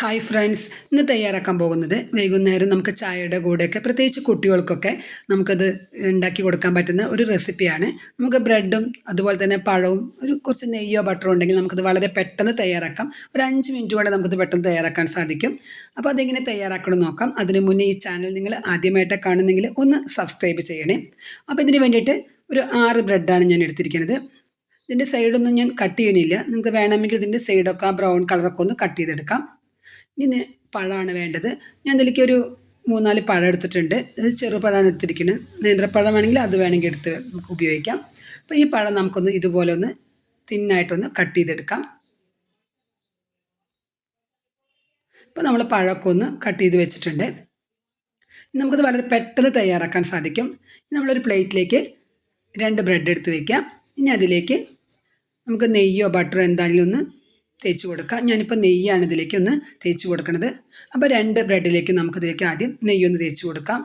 Hi friends ഇന്ന് തയ്യാറാക്കാൻ പോകുന്നത് വൈകുന്നേരം നമുക്ക് ചായയുടെ കൂടെയൊക്കെ പ്രത്യേകിച്ച് കുട്ടികൾക്കൊക്കെ നമുക്കത് ഉണ്ടാക്കി കൊടുക്കാൻ പറ്റുന്ന ഒരു റെസിപ്പിയാണ് നമുക്ക് ബ്രെഡും അതുപോലെ തന്നെ പഴവും ഒരു കുറച്ച് നെയ്യോ ബട്ടറോ ഉണ്ടെങ്കിൽ നമുക്കത് വളരെ പെട്ടെന്ന് തയ്യാറാക്കാം. ഒരു അഞ്ച് മിനിറ്റ് കൊണ്ട് നമുക്കത് പെട്ടെന്ന് തയ്യാറാക്കാൻ സാധിക്കും. അപ്പോൾ അതെങ്ങനെ തയ്യാറാക്കണം നോക്കാം. അതിന് മുന്നേ ഈ ചാനൽ നിങ്ങൾ ആദ്യമായിട്ട് കാണുന്നെങ്കിൽ ഒന്ന് സബ്സ്ക്രൈബ് ചെയ്യണേ. അപ്പോൾ ഇതിന് വേണ്ടിയിട്ട് ഒരു ആറ് ബ്രെഡാണ് ഞാൻ എടുത്തിരിക്കുന്നത്. ഇതിന്റെ സൈഡൊന്നും ഞാൻ കട്ട് ചെയ്യണില്ല. നിങ്ങൾക്ക് വേണമെങ്കിൽ ഇതിന്റെ സൈഡൊക്കെ ആ ബ്രൗൺ കളറൊക്കെ ഒന്ന് കട്ട് ചെയ്തെടുക്കാം. ഇനി പഴമാണ് വേണ്ടത്. ഞാൻ ഇതിലേക്ക് ഒരു മൂന്നാൽ പഴം എടുത്തിട്ടുണ്ട്. ഇത് ചെറുപഴമാണ് എടുത്തിരിക്കുന്നത്. നേന്ത്രപ്പഴം വേണമെങ്കിൽ അത് വേണമെങ്കിൽ എടുത്ത് നമുക്ക് ഉപയോഗിക്കാം. അപ്പോൾ ഈ പഴം നമുക്കൊന്ന് ഇതുപോലെ ഒന്ന് തിന്നായിട്ടൊന്ന് കട്ട് ചെയ്തെടുക്കാം. ഇപ്പോൾ നമ്മൾ പഴമൊക്കെ ഒന്ന് കട്ട് ചെയ്ത് വെച്ചിട്ടുണ്ട്. നമുക്കത് വളരെ പെട്ടെന്ന് തയ്യാറാക്കാൻ സാധിക്കും. നമ്മളൊരു പ്ലേറ്റിലേക്ക് രണ്ട് ബ്രെഡ് എടുത്ത് വയ്ക്കാം ഇനി അതിലേക്ക് നമുക്ക് നെയ്യോ ബട്ടറോ എന്തായാലും ഒന്ന് തേച്ച് കൊടുക്കാം. ഞാനിപ്പോൾ നെയ്യാണ് ഇതിലേക്ക് ഒന്ന് തേച്ച് കൊടുക്കുന്നത് അപ്പോൾ രണ്ട് ബ്രെഡിലേക്ക് നമുക്കിതിലേക്ക് ആദ്യം നെയ്യൊന്ന് തേച്ച് കൊടുക്കാം.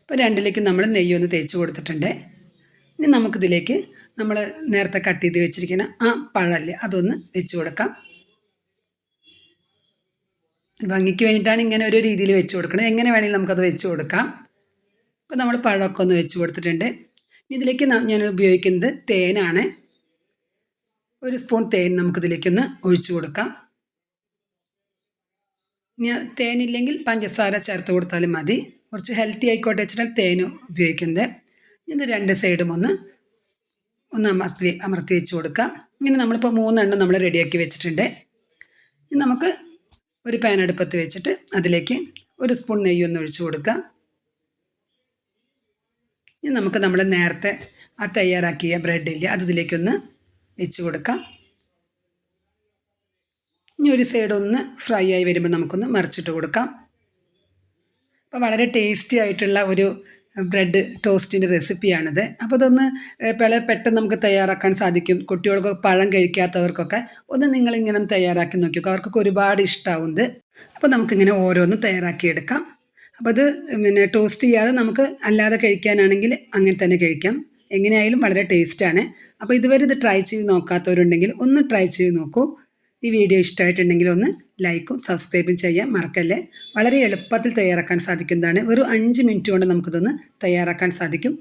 ഇപ്പോൾ രണ്ടിലേക്ക് നമ്മൾ നെയ്യൊന്ന് തേച്ച് കൊടുത്തിട്ടുണ്ട്. ഇനി നമുക്കിതിലേക്ക് നമ്മൾ നേരത്തെ കട്ട് ചെയ്ത് വെച്ചിരിക്കുന്ന ആ പഴല്ലേ അതൊന്ന് വെച്ച് കൊടുക്കാം. ഭംഗിക്ക് വേണ്ടിയിട്ടാണ് ഇങ്ങനെ ഒരു രീതിയിൽ വെച്ച് കൊടുക്കുന്നത് എങ്ങനെ വേണമെങ്കിലും നമുക്കത് വെച്ച് കൊടുക്കാം. അപ്പോൾ നമ്മൾ പഴമൊക്കെ ഒന്ന് വെച്ച് കൊടുത്തിട്ടുണ്ട്. ഇതിലേക്ക് ഞാൻ ഉപയോഗിക്കുന്നത് തേനാണ്. ഒരു സ്പൂൺ തേൻ നമുക്കിതിലേക്കൊന്ന് ഒഴിച്ചു കൊടുക്കാം. ഇനി തേനില്ലെങ്കിൽ പഞ്ചസാര ചേർത്ത് കൊടുത്താലും മതി. കുറച്ച് ഹെൽത്തി ആയിക്കോട്ടെ വെച്ചിട്ടാണ് തേൻ ഉപയോഗിക്കുന്നത്. ഇത് രണ്ട് സൈഡും ഒന്ന് ഒന്ന് അമർത്തി അമർത്തി വെച്ച് കൊടുക്കാം. ഇങ്ങനെ നമ്മളിപ്പോൾ മൂന്നെണ്ണം നമ്മൾ റെഡിയാക്കി വെച്ചിട്ടുണ്ട്. ഇനി നമുക്ക് ഒരു പാൻ അടുപ്പത്ത് വെച്ചിട്ട് അതിലേക്ക് ഒരു സ്പൂൺ നെയ്യ് ഒന്ന് ഒഴിച്ചു കൊടുക്കാം. ഇനി നമുക്ക് നമ്മൾ നേരത്തെ ആ തയ്യാറാക്കിയ ബ്രെഡില്ലേ അത് ഇതിലേക്കൊന്ന് വെച്ച് കൊടുക്കാം. ഇനി ഒരു സൈഡ് ഒന്ന് ഫ്രൈ ആയി വരുമ്പോൾ നമുക്കൊന്ന് മറിച്ചിട്ട് കൊടുക്കാം. അപ്പോൾ വളരെ ടേസ്റ്റി ആയിട്ടുള്ള ഒരു ബ്രെഡ് ടോസ്റ്റിന്റെ റെസിപ്പിയാണിത് അപ്പോൾ ഇതൊന്ന് വളരെ പെട്ടെന്ന് നമുക്ക് തയ്യാറാക്കാൻ സാധിക്കും. കുട്ടികൾക്ക് പഴം കഴിക്കാത്തവർക്കൊക്കെ ഒന്ന് നിങ്ങളിങ്ങനെ തയ്യാറാക്കി നോക്കിയോ അവർക്കൊക്കെ ഒരുപാട് ഇഷ്ടമാവുന്നത് അപ്പോൾ നമുക്കിങ്ങനെ ഓരോന്ന് തയ്യാറാക്കിയെടുക്കാം. അപ്പോൾ അത് പിന്നെ ടോസ്റ്റ് ചെയ്യാതെ നമുക്ക് അല്ലാതെ കഴിക്കാനാണെങ്കിൽ അങ്ങനെ തന്നെ കഴിക്കാം. എങ്ങനെയായാലും വളരെ ടേസ്റ്റാണ് അപ്പോൾ ഇതുവരെ ഇത് ട്രൈ ചെയ്ത് നോക്കാത്തവരുണ്ടെങ്കിൽ ഒന്ന് ട്രൈ ചെയ്ത് നോക്കൂ. ഈ വീഡിയോ ഇഷ്ടമായിട്ടുണ്ടെങ്കിൽ ഒന്ന് ലൈക്കും സബ്സ്ക്രൈബും ചെയ്യാൻ മറക്കല്ലേ. വളരെ എളുപ്പത്തിൽ തയ്യാറാക്കാൻ സാധിക്കുന്നതാണ്. വെറും അഞ്ച് മിനിറ്റ് കൊണ്ട് നമുക്കിതൊന്ന് തയ്യാറാക്കാൻ സാധിക്കും.